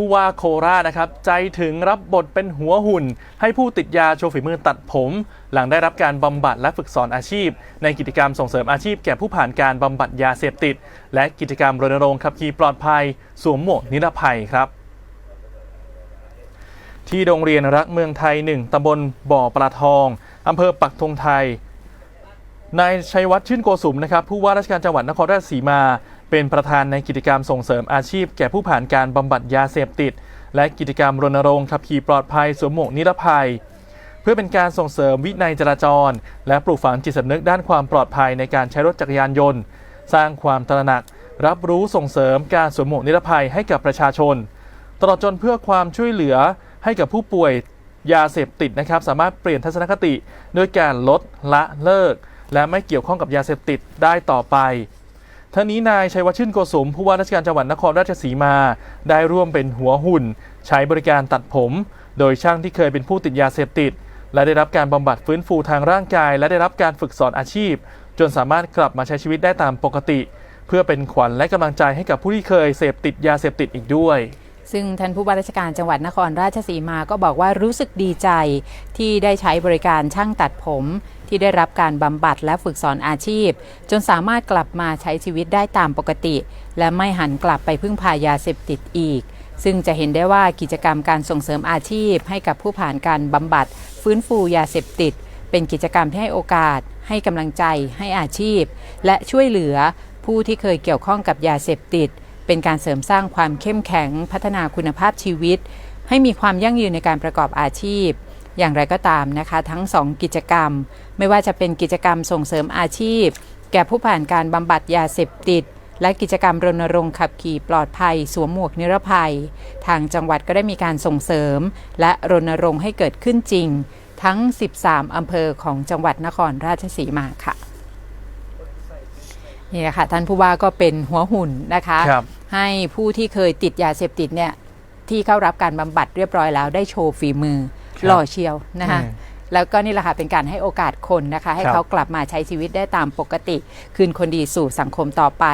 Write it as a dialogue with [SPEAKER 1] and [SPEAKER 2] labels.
[SPEAKER 1] ผู้ว่าโคราชนะครับ ใจถึงรับบทเป็นหัวหุ่น ให้ผู้ติดยาโชว์ฝีมือตัดผม หลังได้รับการบำบัดและฝึกสอนอาชีพ ในกิจกรรมส่งเสริมอาชีพแก่ผู้ผ่านการบำบัดยาเสพติด และกิจกรรมรณรงค์ขับขี่ปลอดภัย สวมหมวกนิรภัยครับที่โรงเรียนรักเมืองไทยหนึ่งตำบลบ่อปลาทอง อำเภอปักธงไทย นายชัยวัฒน์ชื่นโกสุมนะครับ ผู้ว่าราชการจังหวัดนครราชสีมา เป็นประธานในกิจกรรมส่งเสริมอาชีพแก่ผู้ผ่านการบำบัดยาเสพติด และกิจกรรมรณรงค์ขับขี่ปลอดภัยสวมหมวกนิรภัย เพื่อเป็นการส่งเสริมวินัยจราจร และปลูกฝังจิตสำนึกด้านความปลอดภัยในการใช้รถจักรยานยนต์ สร้างความตระหนัก รับรู้ส่งเสริมการสวมหมวกนิรภัยให้กับประชาชน ตลอดจนเพื่อความช่วยเหลือให้กับผู้ป่วยยาเสพติดนะครับสามารถเปลี่ยนทัศนคติด้วยการลดละเลิก และไม่เกี่ยวข้องกับยาเสพติดได้ต่อไป ทั้งนี้นายชัยวัฒน์ชื่นโกสมผู้ว่าราชการจังหวัดนครราชสีมา ได้ร่วมเป็นหัวหุ่น ใช้บริการตัดผม โดยช่างที่เคยเป็นผู้ติดยาเสพติด และได้รับการบำบัดฟื้นฟูทางร่างกาย และได้รับการฝึกสอนอาชีพ จนสามารถกลับมาใช้ชีวิตได้ตามปกติ เพื่อเป็นขวัญและกำลังใจให้กับผู้ที่เคยเสพติดยาเสพติดอีกด้วย
[SPEAKER 2] ซึ่งท่านผู้ว่าราชการจังหวัดนครราชสีมาก็บอกว่ารู้สึกดีใจที่ได้ใช้บริการช่างตัดผม ที่ได้รับการบำบัดและฝึกสอนอาชีพ จนสามารถกลับมาใช้ชีวิตได้ตามปกติ และไม่หันกลับไปพึ่งพายาเสพติดอีก ซึ่งจะเห็นได้ว่ากิจกรรมการส่งเสริมอาชีพ ให้กับผู้ผ่านการบำบัด ฟื้นฟูยาเสพติด เป็นกิจกรรมที่ให้โอกาส ให้กำลังใจ ให้อาชีพ และช่วยเหลือผู้ที่เคยเกี่ยวข้องกับยาเสพติด เป็นการเสริมสร้างความเข้มแข็งพัฒนาคุณภาพชีวิต ให้มีความยั่งยืนในการประกอบอาชีพ อย่างไรก็ตามนะคะ ทั้ง 2 กิจกรรม ไม่ว่าจะเป็นกิจกรรมส่งเสริมอาชีพ แก่ผู้ผ่านการบำบัดยาเสพติด และกิจกรรมรณรงค์ขับขี่ปลอดภัย สวมหมวกนิรภัย ทางจังหวัดก็ได้มีการส่งเสริม และรณรงค์ให้เกิดขึ้นจริง ทั้ง 13 อำเภอของจังหวัดนครราชสีมาค่ะนี่แหละค่ะท่านผู้ว่าก็เป็นหัวหุ่นนะคะ
[SPEAKER 1] ค
[SPEAKER 2] ให้ผู้ที่เคยติดยาเสพติดเนี่ยที่เข้ารับการบำบัดเรียบร้อยแล้วได้โชว์ฝีมือ
[SPEAKER 1] ครับ
[SPEAKER 2] หล่อเชียวนะคะ
[SPEAKER 1] อืม
[SPEAKER 2] แล้วก็นี่แหละค่ะเป็นการให้โอกาสคนนะคะ ให้
[SPEAKER 1] ครับ
[SPEAKER 2] เขากลับมาใช้ชีวิตได้ตามปกติ คืนคนดีสู่สังคมต่อไป